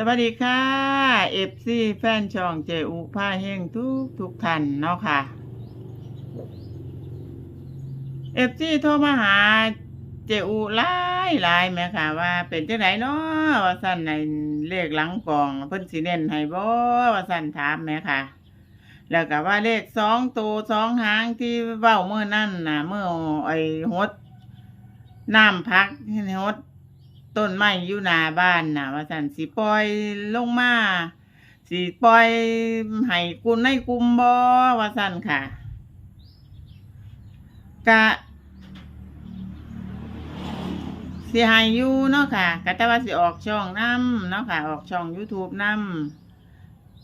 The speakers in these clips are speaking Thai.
สวัสดีค่ะเอฟซีแฟนช่องเจอุผ้าเฮงทุกทุกท่านเนาะค่ะเอฟซีโทรมาหาเจอุหลายลายแม่ค่ะ ว่าเป็นจังไหนเนาะว่าสั่นในเลขหลังกล่องเพิ่นสิเน้นให้บ่ว่าสั่นถามแม่ค่ะ แล้วก็ว่าเลขสองตัวสองหางที่เว้าเมื่อนั่นน่ะเมื่อไอ้ฮดน้ำพักฮด ต้นไม้อยู่หน้าบ้านน่ะ ว่าสันสิปล่อยลงมาสิปล่อยให้กุนในกุมบ่ว่าสันค่ะ กะสิให้อยู่เนาะค่ะกะแต่ว่าสิออกช่องนํเนาะค่ะ ออกช่อง YouTube นํ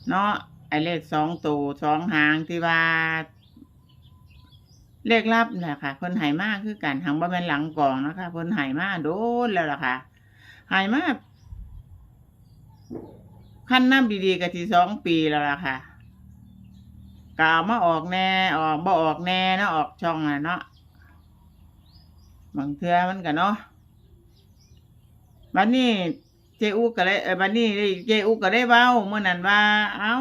เนาะไอเลขสองตัวสองหางที่ว่าเลขลับแหละค่ะเพิ่นหายมากคือกันหังบ่แม่นหลังกองนะคะเพิ่นหายมากโดนแล้วล่ะค่ะ หายมากขั้นน้ำดีๆก็ที่สองปีแล้วล่ะค่ะกเอามาออกแน่ออกบ่ออกแน่เนาะออกช่องนะเนาะบางเทื่อมันก็เนาะบัดนี้เจอูก็เลยบัดนี้เจอูก็ได้เว้าเมื่อนั้นว่า เอ้า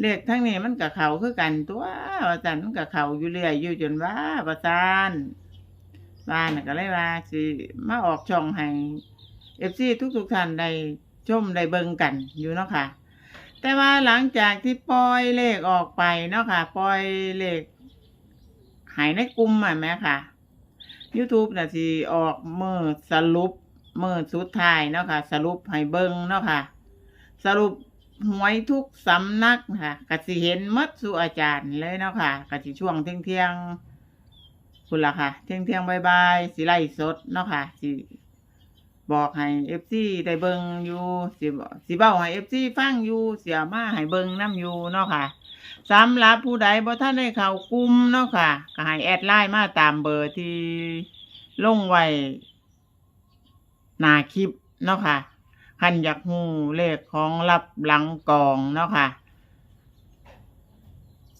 เลขทั้งนี้มันกับเขาคือกันตัวว่าจันมันกับเขาอยู่เรื่อยอยู่จนว่าประจานบ้านก็เลยว่าสิมาออกช่องให้ เอฟซีทุกๆท่านได้ชมได้เบิ่งกันอยู่เนาะค่ะ แต่ว่าหลังจากที่ปล่อยเลขออกไปเนาะค่ะปล่อยเลขหายในกลุ่มอะแม่ค่ะ YouTube น่ะสิออกเมื่อสรุปเมื่อสุดท้ายเนาะค่ะ สรุปให้เบิ่งเนาะค่ะ สรุปหวยทุกสำนักค่ะกสิเห็นมัดสู่อาจารย์เลยเนาะค่ะกสิช่วงเที่ยงเที่ยงคุณล่ะค่ะ เที่ยงเที่ยงบายบายสิไล่สดเนาะค่ะสิ บอกให้เอฟซีได้เบิงอยู่สิสิเบ้าให้เอฟซีฟังอยู่เสียมาให้เบิงน้ำอยู่เนาะค่ะสำหรับผู้ใดบ่ท่านได้เข้ากลุ่มเนาะค่ะก็ให้แอดไลน์มาตามเบอร์ที่ลงไว้หน้าคลิปเนาะค่ะคันอยากหูเลขของรับหลังกองเนาะค่ะ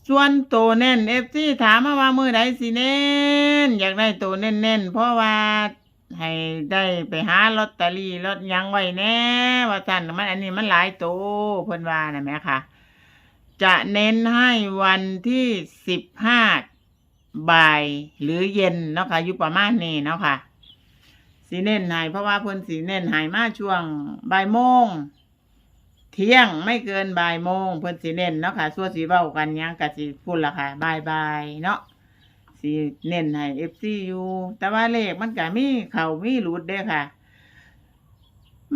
ส่วนตัวเน้นเอฟซีถามมาว่ามือใดสิเน้นอยากได้ตัวเน้นเน้นๆเพราะว่า ให้ได้ไปหาลอตเตอรี่ลอตยังไว้แน่ว่าสั่นมันอันนี้มันหลายตัวเพิ่นว่านะแม่ค่ะ จะเน้นให้วันที่สิบห้าบ่ายหรือเย็นเนาะค่ะอยู่ประมาณนี้เนาะค่ะสีเน้นหายเพราะว่าเพิ่นสีเน้นหายมาช่วงบ่ายโมงเที่ยงไม่เกินบ่ายโมงเพิ่นสีเน้นเนาะค่ะส่วนสีเว้ากันยังกะสิพูดละค่ะบ่ายบายเนาะ สีเน้นให้ FC อยู่แต่ว่าเลขมันก็มีเข้ามีหลุดเด้ค่ะ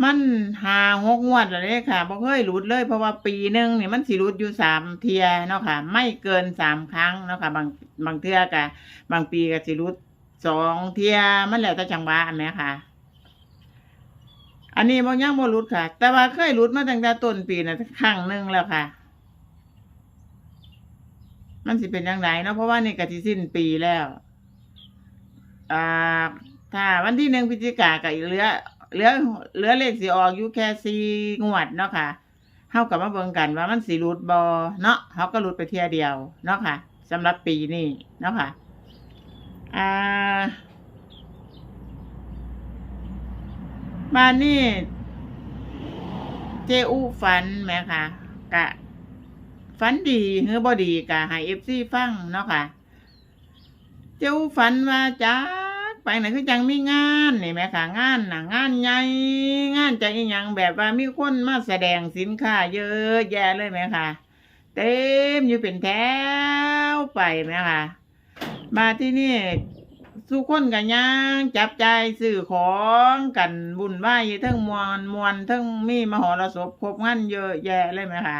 มันหาหกงวดแล้วเด้ค่ะบ่เคยหลุดเลย เพราะว่าปีหนึ่งนี่มันสิหลุดอยู่สามเทียเนาะค่ะ ไม่เกินสามครั้งเนาะค่ะบางบางเทื่อกะบางปีก็สิหลุดสองเทียมันแล้วแต่จังหวะแหม่ค่ะอันนี้บ่ยังบ่หลุดค่ะ แต่ว่าเคยหลุดมาตั้งแต่ต้นปีน่ะครั้งหนึงแล้วค่ะ มันสิเป็นยังไงเนาะเพราะว่านี่ก็สิสิ้นปีแล้วอ่าถ้าวันที่หนึ่งพฤศจิกาก็เหลือเหลือเหลือเลขสิออกอยู่แค่สี่งวดเนาะค่ะเฮากับมาเบิ่งกันว่ามันสิหลุดบ่เนาะเฮาก็หลุดไปเที่ยเดียวเนาะค่ะสำหรับปีนี้เนาะค่ะอ่ามานี่เจอุฝันไหมคะกะ ฝันดีหรือบ่ดีกะให้เอฟซีฟังเนาะค่ะ เจอุฝันว่าจ้าไปไหนคือจังมีงานนี่ไหมคะงานน่ะงานใหญ่งานจะยังแบบว่ามีคนมาแสดงสินค้าเยอะแยะเลยไหมคะเต็มอยู่เป็นแถวไปไหมคะมาที่นี่สุคนกันย่างจับใจายซื้อของกันบุญไหวายทั้งมวลมวลทั้งมีมหรสพครบงั้นเยอะแยะเลยไหมคะ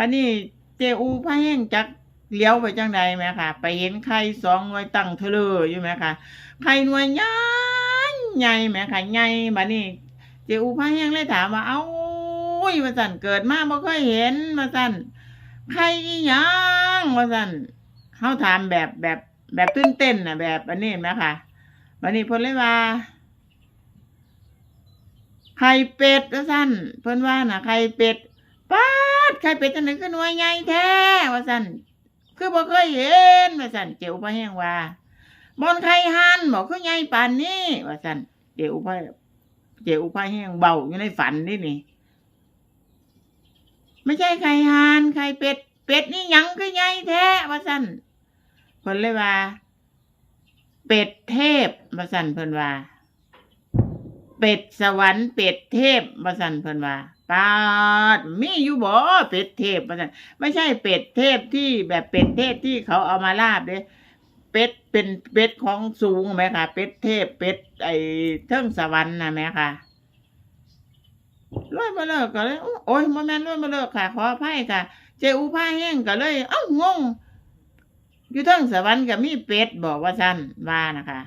บัดนี้เจอูพระแห้งจักเลี้ยวไปจังใดไหมคะไปเห็นไข่สองหน่วยตั้งเทเลออยู่ไหมคะไข่หน่วยใหญ่ใหญ่ไหมคะใหญ่บัดนี้เจอูพระแห้งเลยถามว่าเอ้าอุ้ยมาสั่นเกิดมาบ่เคยเห็นมาสั่นไข่อีหยังมาสั่นเขาถามแบบแบบแบบตื่นเต้นนะแบบอันนี้เห็นไหมคะวันนี้เพิ่นเลยว่าไข่เป็ดว่าสั้นเพิ่นว่าน่ะไข่เป็ดป๊า ดไข่เป็ดจังไหนคือหน่วยใหญ่แท้ว่าสั้นคือบ่เคยเห็นว่าสั้นเจียวพะแห้งว่าบอนไข่หันบอกคือใหญ่ปานนี้ว่าสั้นเจียวพะเจียวพะแห้งเบาอยู่ในฝันนี่นี่ไม่ใช่ไข่ห่านไข่เป็ด เป็ดนี่ยังคือใหญ่แท้ว่าสั่นเพิ่นเลยว่า เป็ดเทพว่าสั่นเพิ่นว่า เป็ดสวรรค์เป็ดเทพว่าสั่นเพิ่นว่า ปาดมีอยู่บ่เป็ดเทพว่าสั่นไม่ใช่เป็ดเทพที่แบบเป็ดเทพที่เขาเอามาลาบเด้เป็ดเป็นเป็ดของสูงไหมคะเป็ดเทพเป็ดไอ้เทิงสวรรค์นะไหมคะร้อยมาเลิกก็เลยโอ้ยโมแมนร้อยมาเลิกค่ะ ขออภัยค่ะ เจอูผ้าแห้งก็เลย เอ้างงอยู่เทั้งสวรรค์กับมีเป็ดบอกว่าสั้นว่านะคะ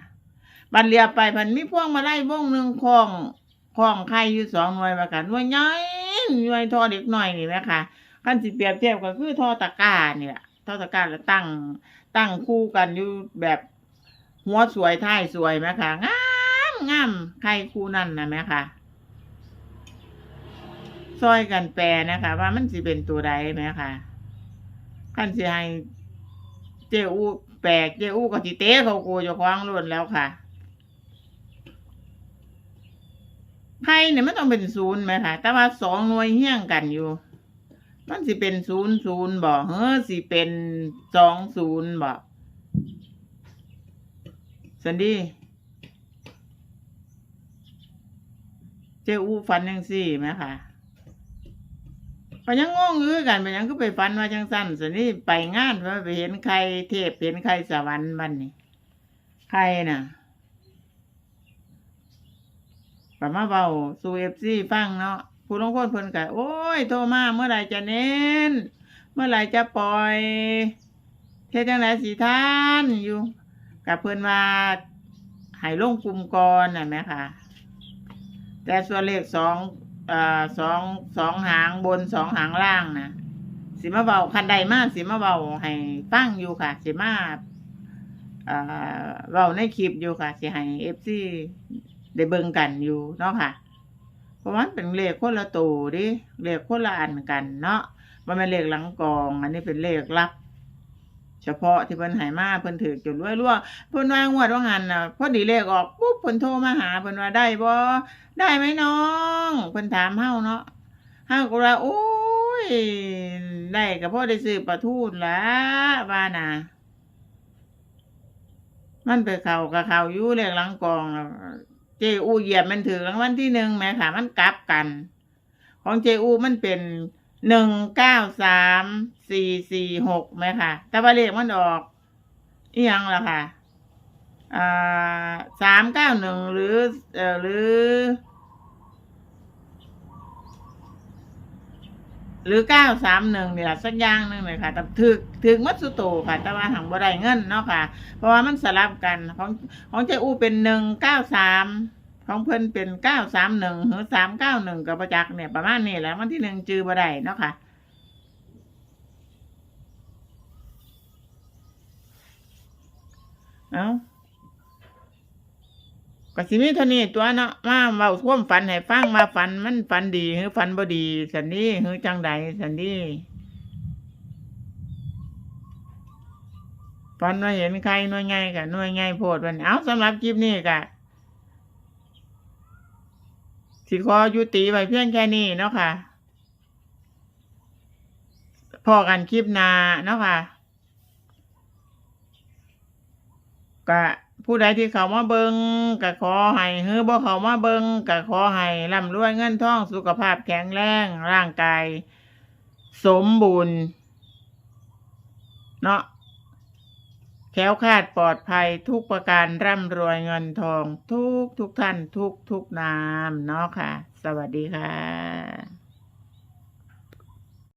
บันเรียไปพันมีพวงมาไล่วงหนึ่งคลอง คล้องไข่อยู่สองหน่วยประกันหน่วยใหญ่หน่วยทอเด็กหน่อยนี่ไหมคะขั้นสิเปรียบเทียบก็คือทอตะกร้านี่แหละทอตะกร้าแล้วตั้งตั้งคู่กันอยู่แบบหัวสวยท้ายสวยไหมคะงามงามไข่คู่นั่นนะไหมคะซอยกันแปลนะคะ ว่ามันสิเป็นตัวใดไหมคะขั้นสิให้เจ้าอูแปลกเจ้าอูก็สิเตะเขาโกเจะคว้าของล้วนแล้วค่ะ ไพ่เนี่ยไมันต้องเป็นศูนย์ไหมคะแต่ว่าสองหน่วยเฮี้ยงกันอยู่ มันสิเป็นศูนย์ศูนย์บอกเฮ้อสิเป็นสองศูนย์บอกสันดีเจ้าอู้ฟันยังสี่ไหมคะก็ยังงงอื้อกันไปยังก็ไปฟันว่าจังสั้นสินี่ไปงานว่าไปเห็นใครเทพเห็นใครสวรรค์มันนี่ใครน่ะ ก็มาเบาสู่เอฟซีฟังเนาะผู้ลงคนเพิ่นก็โอ้ยโทรมาเมื่อไหร่จะเน้น เมื่อไหร่จะปล่อยเทศจังไหนสีท่านอยู่ กับเพิ่นว่าให้ลงกลุ่มก่อนน่ะไหมคะแต่ส่วนเลขสองเอ่อสองสองหางบนสองหางล่างนะสิมาเบาคันใดมากสิมาเบาให้ฟังอยู่ค่ะสิมาเอ่อเบาในคลิปอยู่ค่ะสิให้เอฟซี ได้เบิ่งกันอยู่เนาะค่ะ เพราะว่ามันเป็นเลขคนละตัวดิเลขคนละอันกันเนาะมันเป็นเลขหลังกอง อันนี้เป็นเลขลับ เฉพาะที่เพิ่นหายมาเพิ่นถือจนรวยรั่วเพิ่นว่างวดว่างันน่ะพอดีเลขออกปุ๊บเพิ่นโทรมาหาเพิ่นว่าได้บ่ได้ไหมน้องเพิ่นถามเฮาเนาะเฮาก็ว่าโอ้ยได้ก็พ่อได้ซื้อปลาทูนละว่าน่ะมันไปเข้ากับเข้าอยู่เลขหลังกองน่ะ เจอูเหยียบมันถือรางวัลที่หนึ่งแหม่ค่ะ มันกลับกัน ของเจอูมันเป็นหนึ่งเก้าสามสี่สี่หกไหมค่ะ แต่ว่าเลขมันออกอียังล่ะค่ะอ่าสามเก้าหนึ่งหรือเออหรือ หรือเก้าสามหนึ่งนี่แหละสักอย่างหนึ่งเลยค่ะแต่ถึกถึกมัดสุโตค่ะ แต่ว่าหังบ่ได้เงินเนาะค่ะ เพราะว่ามันสลับกันของของเจ้าอูเป็นหนึ่งเก้าสามของเพิ่นเป็นเก้าสามหนึ่งหรือสามเก้าหนึ่งกับประจักษ์เนี่ยประมาณนี้แหละวันที่หนึ่งจือบ่ได้เนาะค่ะเอ้า ก็สิมีเท่านี้ตัวเนาะมาเว้าความฝันให้ฟังมาฝันมันฝันดีหรือฝันบ่ดีสันนี้หรือจังใดสันนี้ฝันว่าเห็นใครหน่วยไงกะหน่วยไงโพดวันเอาสำหรับคลิปนี้กะสิขอยุติไว้เพียงแค่นี้เนาะค่ะพอกันคลิปนาเนาะค่ะก็ ผู้ใดที่เขามาเบิงก็ขอให้เฮือบ่เขามาเบิงก็ขอให้ร่ำรวยเงินทองสุขภาพแข็งแรงร่างกาย สมบูรณ์เนาะแคล้วคาดปลอดภัยทุกประการร่ำรวยเงินทอง ทุกทุกท่านทุกทุกนามเนาะค่ะ สวัสดีค่ะ